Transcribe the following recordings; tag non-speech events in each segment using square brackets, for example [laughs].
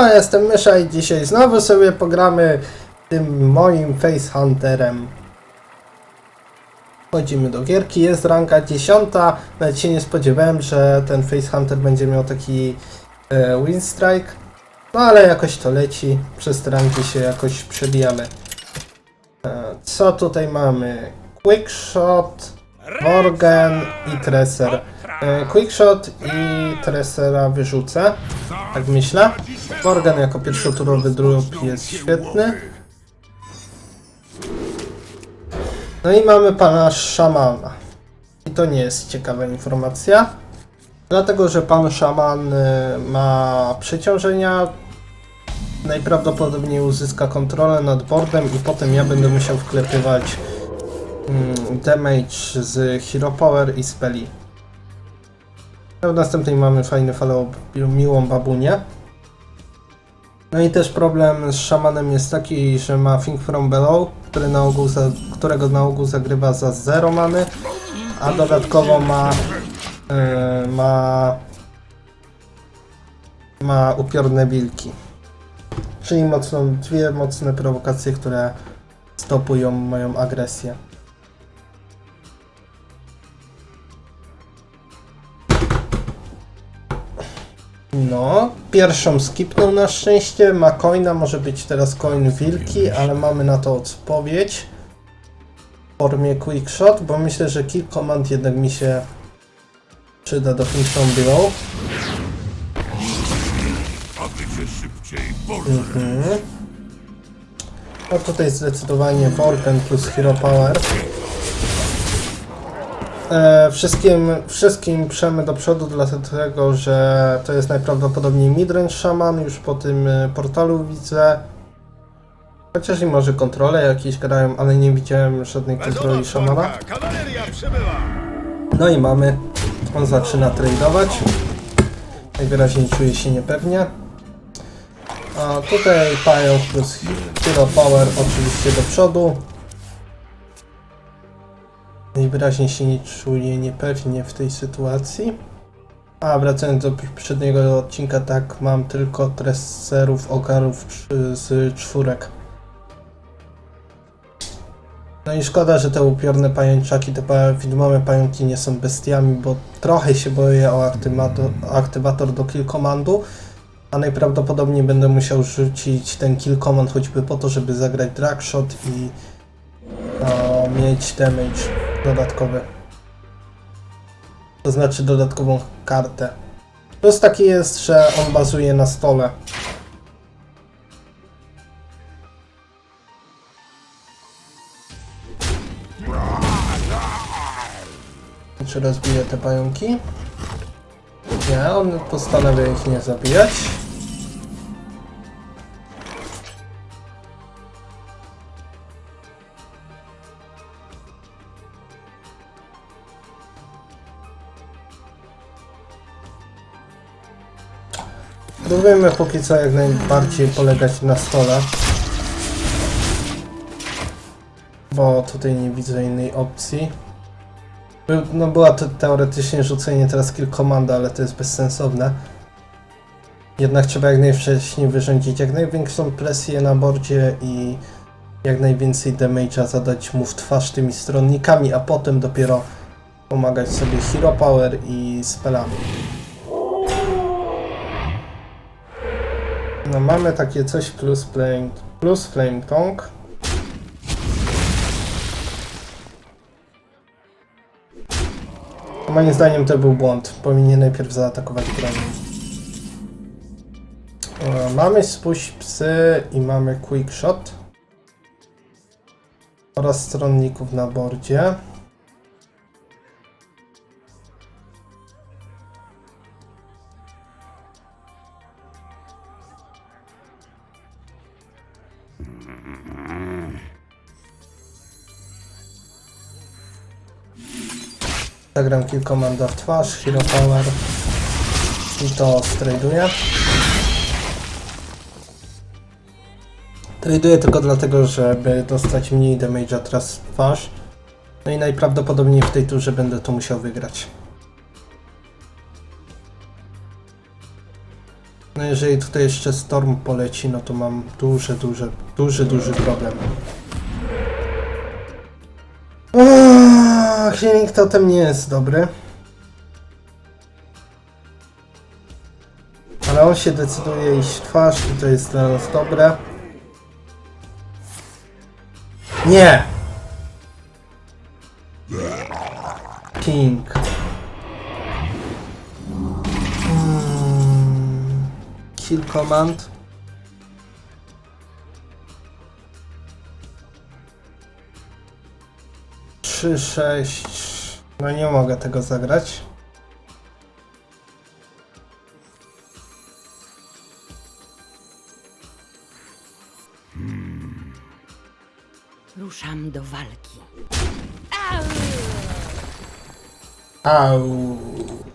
Siema, jestem Mysza i dzisiaj znowu sobie pogramy tym moim Face Hunterem. Wchodzimy do gierki, jest ranka 10. Nawet się nie spodziewałem, że ten Face Hunter będzie miał taki e, win strike. No ale jakoś to leci, przez ranki się jakoś przebijamy. E, co tutaj mamy? Quickshot, Morgan i Tracer. E, Quickshot i Tracera wyrzucę, tak myślę. Morgan jako pierwszoturowy drop jest świetny. No i mamy pana szamana. I to nie jest ciekawa informacja. Dlatego, że pan szaman y, ma przeciążenia. Najprawdopodobniej uzyska kontrolę nad boardem i potem ja będę musiał wklepywać mm, damage z Hero Power i speli. No w następnej mamy fajny follow miłą babunię. No i też problem z szamanem jest taki, że ma Think From Below, który na ogół za, którego na ogół zagrywa za 0 many, a dodatkowo ma yy, ma ma upiorne wilki. Czyli mocno, dwie mocne prowokacje, które stopują moją agresję. No, pierwszą skipnął na szczęście. Ma coina, może być teraz coin wilki, ale mamy na to odpowiedź w formie quickshot, bo myślę, że kill command jednak mi się przyda do Kingston Below. Mhm. No tutaj zdecydowanie Vorken plus Hero Power. E, wszystkim, wszystkim przemy do przodu, dlatego że to jest najprawdopodobniej midrange shaman, już po tym e, portalu widzę. Chociaż i może kontrole jakieś grają, ale nie widziałem żadnej kontroli szamana. Przybyła! No i mamy, on zaczyna tradeować. Najwyraźniej czuje się niepewnie. A tutaj pająk plus Hero Power oczywiście do przodu. Najwyraźniej się nie czuje niepewnie w tej sytuacji. A wracając do poprzedniego odcinka, tak, mam tylko treserów, ogarów z czwórek. No i szkoda, że te upiorne pajęczaki, te pa- pająki nie są bestiami, bo trochę się boję o aktywator, aktywator do kill commandu, a najprawdopodobniej będę musiał rzucić ten kill command choćby po to, żeby zagrać dragshot i no, mieć damage dodatkowy. To znaczy dodatkową kartę. Plus taki jest, że on bazuje na stole. Czy rozbije te pająki? Nie, on postanawia ich nie zabijać. Próbujemy póki co jak najbardziej polegać na stole. Bo tutaj nie widzę innej opcji. No była to teoretycznie rzucenie teraz kill komanda, ale to jest bezsensowne. Jednak trzeba jak najwcześniej wyrządzić jak największą presję na bordzie i jak najwięcej damage'a zadać mu w twarz tymi stronnikami, a potem dopiero pomagać sobie hero power i spellami. No mamy takie coś plus flame, plus flame tongue. Moim zdaniem to był błąd. Powinien najpierw zaatakować bronią. E, Mamy spuść psy i mamy quick shot. Oraz stronników na bordzie. Zagram kill komanda w twarz, hero power i to straduję. Traduję tylko dlatego, żeby dostać mniej damage'a teraz w twarz. No i najprawdopodobniej w tej turze będę to musiał wygrać. No jeżeli tutaj jeszcze Storm poleci, no to mam duży, duży, duży, duży problem. Healing Totem nie jest dobry. Ale on się decyduje iść w twarz i to jest dla nas dobre. Nie! King. Mm, Kill command. Trzy, sześć. No nie mogę tego zagrać. Ruszam do walki. Au. Mm.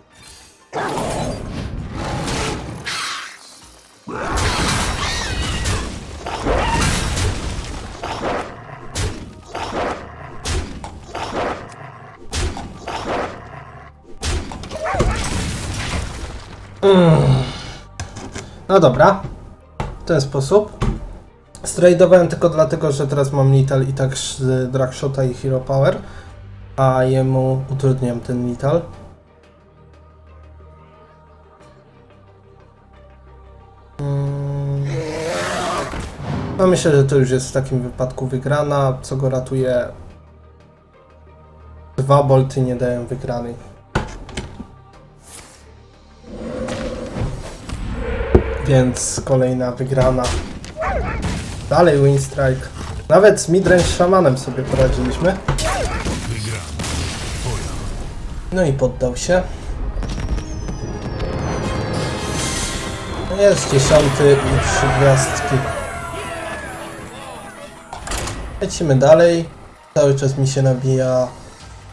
No dobra, w ten sposób. Strajdowałem tylko dlatego, że teraz mam Nital i tak Dragshota i Hero Power a jemu utrudniam ten Nital. Mm. No myślę, że to już jest w takim wypadku wygrana, co go ratuje. Dwa bolty nie dają wygranej. Więc kolejna wygrana. Dalej win strike. Nawet z midrange szamanem sobie poradziliśmy. No i poddał się. Jest dziesiąty i trzy gwiazdki. Lecimy dalej. Cały czas mi się nabija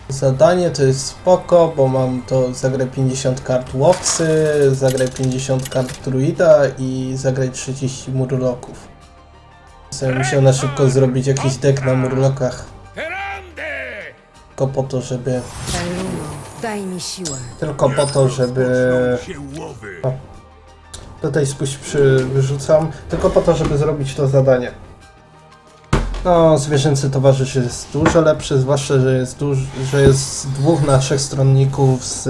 zadanie, to jest spoko, bo mam to zagrać 50 kart łowcy, zagrać 50 kart druida i zagrać 30 murloków. Sobie musiał na szybko zrobić jakiś deck na murlokach. Tylko po to, żeby daj mi siłę. tylko po to, żeby... O, tutaj spuść przy... wyrzucam, tylko po to, żeby zrobić to zadanie. No, zwierzęcy towarzysz jest dużo lepszy, zwłaszcza, że jest, duż... że jest dwóch na trzech stronników z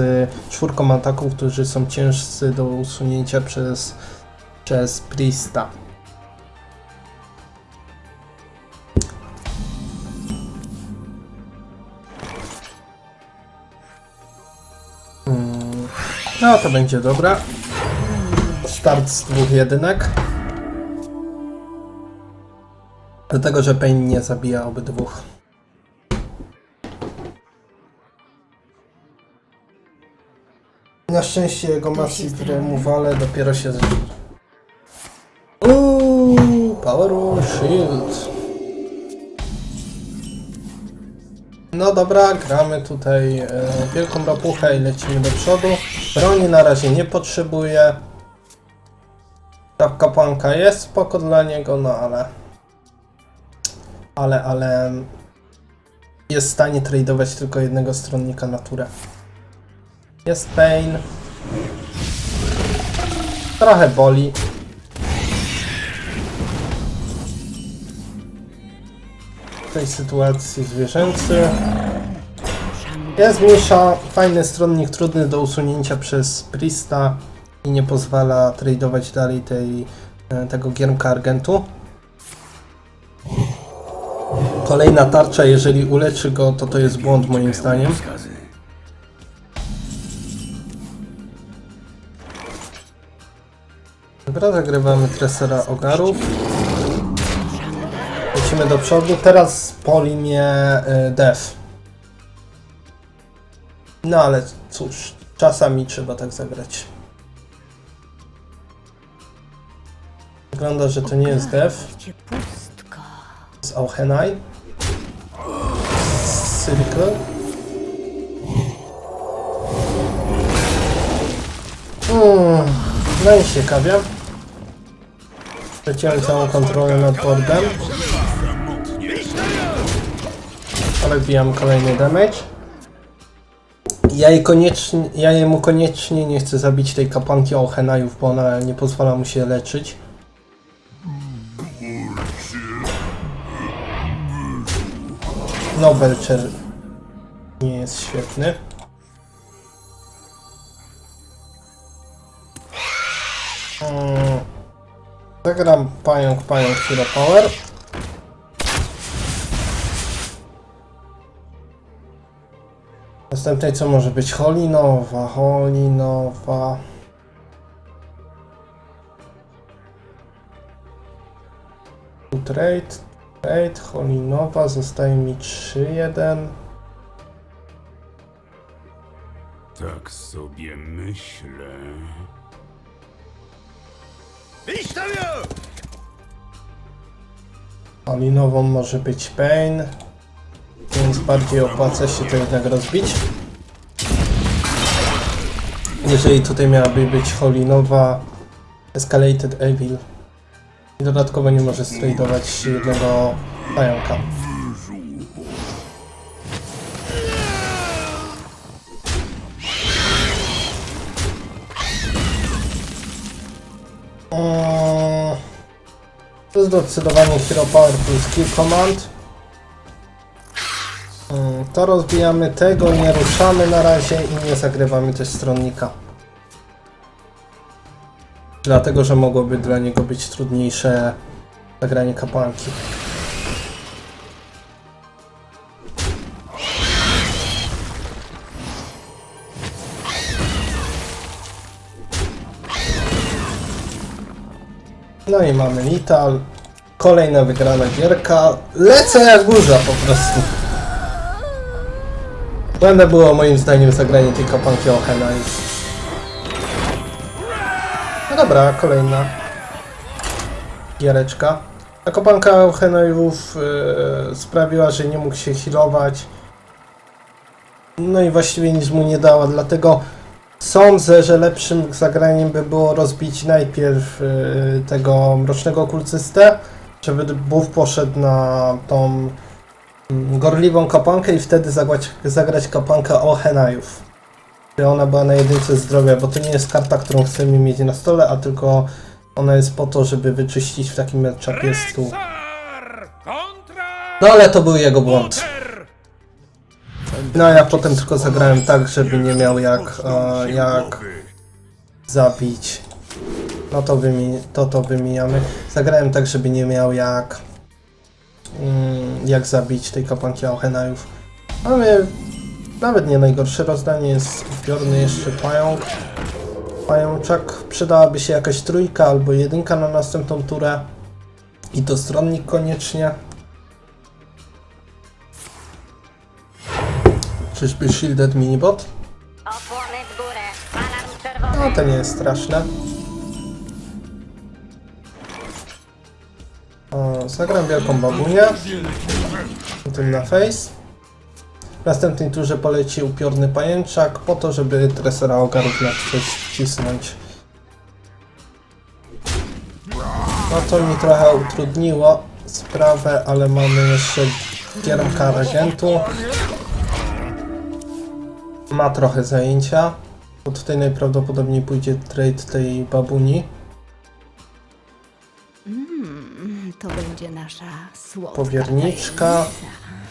czwórką ataków, którzy są ciężcy do usunięcia przez, przez Priesta. Mm, No, to będzie dobra. Start z dwóch jedynek. Dlatego, że Pain nie zabija obydwóch. Na szczęście jego Massive Removale dopiero się zaczyna. Uuu, Power Shield. No dobra, gramy tutaj e, wielką rapuchę i lecimy do przodu. Broni na razie nie potrzebuję. Ta kapłanka jest spoko dla niego, no ale... Ale, ale... Jest w stanie tradować tylko jednego stronnika naturę. Jest pain. Trochę boli. W tej sytuacji zwierzęcy. Jest mniejsza, fajny stronnik, trudny do usunięcia przez Prista i nie pozwala tradować dalej tej, e, tego giermka Argentu. Kolejna tarcza, jeżeli uleczy go, to to jest błąd moim zdaniem. Dobra, zagrywamy Tresera Ogarów. Lecimy do przodu. Teraz poli mnie y, Def. No ale cóż, czasami trzeba tak zagrać. Wygląda, że to nie jest Def, z Auchenai. Cyrkle. Mm, no i ciekawie. Straciłem całą kontrolę nad boardem. Ale wbijam kolejny damage. Ja, jej koniecznie, ja jemu koniecznie nie chcę zabić tej kapłanki Ochenajów, bo ona nie pozwala mu się leczyć. No, Belcher nie jest świetny. Mm, Zagram pająk, pająk, Hero Power. Następnej co może być? Holinowa, Holinowa. Trade, trade, Holinowa, zostaje mi 3-1. Tak sobie myślę. Holinową może być Pain, więc bardziej opłaca się to jednak rozbić. Jeżeli tutaj miałaby być Holinowa, Escalated Evil. Dodatkowo nie może stradować jednego pająka. Mm, To zdecydowanie Hero Power plus Kill Command. Mm, To rozbijamy tego, nie ruszamy na razie i nie zagrywamy też stronnika. Dlatego, że mogłoby dla niego być trudniejsze zagranie kapłanki. No i mamy Lital. Kolejna wygrana gierka. Lecę jak burza po prostu. Błędem było moim zdaniem zagranie tej kapłanki Ohena i... No dobra, kolejna giereczka. Ta kopanka Ohenajów yy, sprawiła, że nie mógł się healować. No i właściwie nic mu nie dała, dlatego sądzę, że lepszym zagraniem by było rozbić najpierw yy, tego mrocznego kulcystę, żeby Buf poszedł na tą gorliwą kapłankę i wtedy zagrać, zagrać Ohenajów. Ona była na jedynce zdrowia, bo to nie jest karta, którą chcemy mieć na stole, a tylko ona jest po to, żeby wyczyścić w takim matchupie stół. No ale to był jego błąd. No a ja potem tylko zagrałem tak, żeby nie miał jak, e, jak zabić. No to, wymi to to wymijamy. Zagrałem tak, żeby nie miał jak mm, jak zabić tej kapłanki Auchenajów. Mamy nawet nie najgorsze rozdanie, jest upiorny jeszcze pająk. Pajączak, przydałaby się jakaś trójka albo jedynka na następną turę. I to stronnik koniecznie. Czyżby Shielded Minibot? No to nie jest straszne. O, zagram wielką babunię. Tym na face. W następnej turze poleci upiorny pajęczak po to, żeby tresera ogarów na coś wcisnąć. No to mi trochę utrudniło sprawę, ale mamy jeszcze giermka regentu. Ma trochę zajęcia. Bo tutaj najprawdopodobniej pójdzie trade tej babuni. To będzie nasza słodka Powierniczka. tajemnica.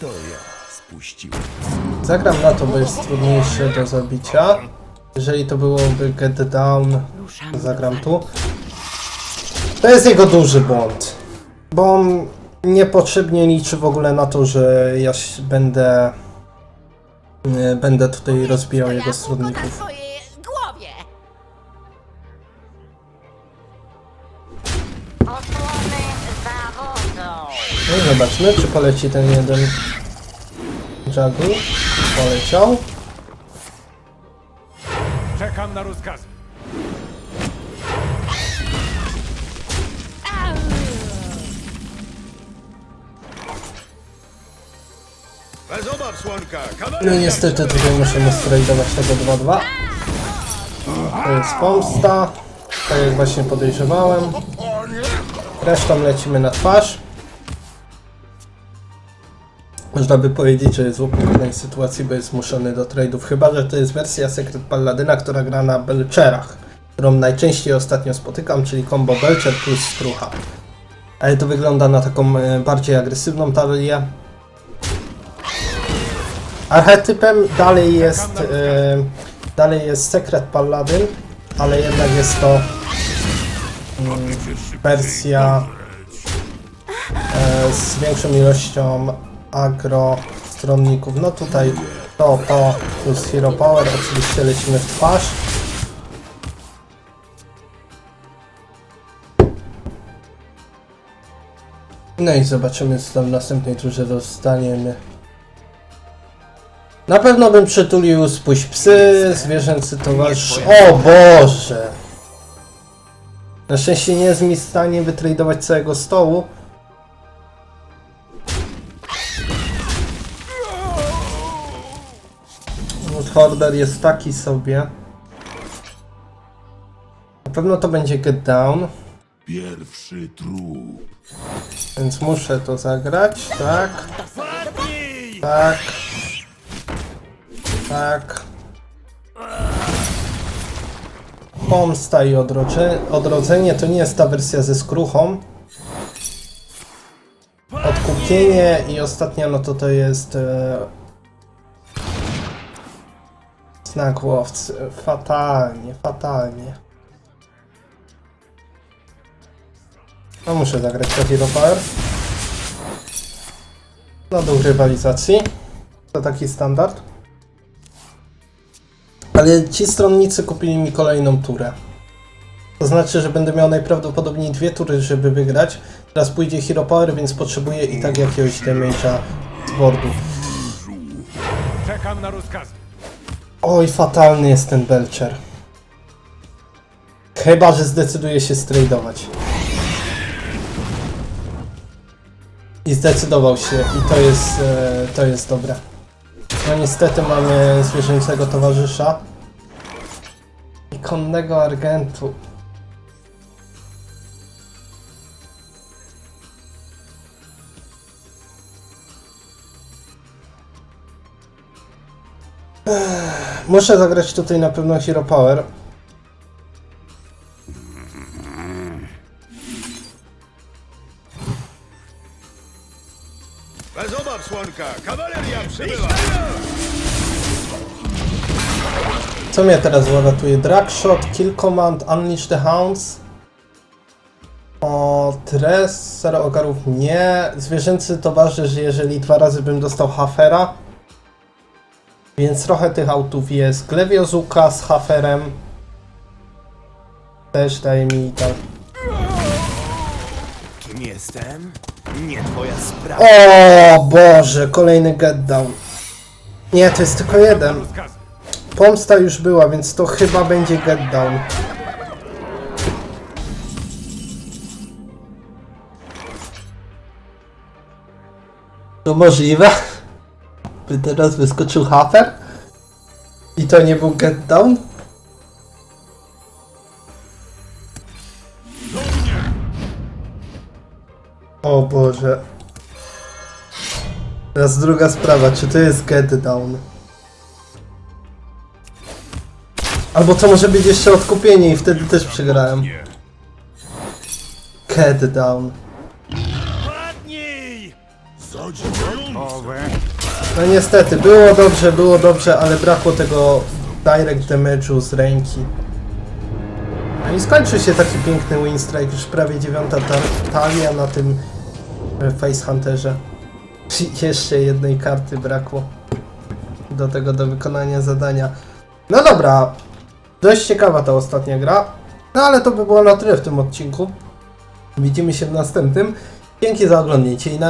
To ja spuściłem. Zagram na to, bo jest trudniejsze do zabicia. Jeżeli to byłoby get down, Ruszamy zagram tu. To jest jego duży błąd. Bo on niepotrzebnie liczy w ogóle na to, że ja będę nie, będę tutaj rozbijał jego stronników. Zobaczmy, czy poleci ten jeden juggle. Poleciał. Czekam na rozkazy. Bez obaw, słonka! No niestety tutaj musimy strajdować tego 2-2. To jest pomsta. Tak jak właśnie podejrzewałem. Resztą lecimy na twarz. Można by powiedzieć, że jest w opłynnej sytuacji, bo jest zmuszony do trade'ów. Chyba, że to jest wersja Secret Palladyna, która gra na Belcherach, którą najczęściej ostatnio spotykam, czyli combo Belcher plus Strucha. Ale to wygląda na taką e, bardziej agresywną talię. Archetypem dalej jest, e, dalej jest Secret Paladin, ale jednak jest to mm, wersja e, z większą ilością agro stronników. No tutaj to, to plus Hero Power, oczywiście lecimy w twarz. No i zobaczymy co tam w następnej turze dostaniemy. Na pewno bym przytulił spuść psy, zwierzęcy towarzysz. O Boże! Na szczęście nie jest mi w stanie wytradować całego stołu. Horder jest taki sobie. Na pewno to będzie get down, Pierwszy trup. więc muszę to zagrać, tak. Tak. Tak. Pomsta i odrodzenie to nie jest ta wersja ze skruchą. Odkupienie i ostatnia no to to jest e, znak łowcy. Fatalnie, fatalnie. No muszę zagrać to Hero Power. No do rywalizacji. To taki standard. Ale ci stronnicy kupili mi kolejną turę. To znaczy, że będę miał najprawdopodobniej dwie tury, żeby wygrać. Teraz pójdzie Hero Power, więc potrzebuję i tak jakiegoś damage'a z boardu. Czekam na rozkazy. Oj, fatalny jest ten Belcher. Chyba, że zdecyduje się stradować. I zdecydował się i to jest, e, to jest dobre. No niestety mamy zwierzęcego towarzysza. I konnego argentu. Muszę zagrać tutaj na pewno Hero Power. Bez obaw, Słonka! Kawaleria przybywa! Co mnie teraz zalatuje? Drag Shot, Kill Command, Unleash the Hounds. O, Tres, Zero Ogarów nie. Zwierzęcy towarzysz, jeżeli dwa razy bym dostał Hafera. Więc trochę tych autów jest. Glewiozuka z Haferem. Też daje mi tak. Kim jestem? Nie twoja sprawa. O Boże, kolejny get down. Nie, to jest tylko jeden. Pomsta już była, więc to chyba będzie get down. To możliwe? By teraz wyskoczył Hafer? I to nie był get down? O Boże. Teraz druga sprawa, czy to jest get down? Albo to może być jeszcze odkupienie i wtedy też przegrałem. Get down. Padnij! No niestety, było dobrze, było dobrze, ale brakło tego direct damage'u z ręki. No i skończył się taki piękny win strike, już prawie dziewiąta ta talia na tym e, Face Hunterze. [laughs] Jeszcze jednej karty brakło do tego, do wykonania zadania. No dobra, dość ciekawa ta ostatnia gra, no ale to by było na tyle w tym odcinku. Widzimy się w następnym. Dzięki za oglądnięcie i na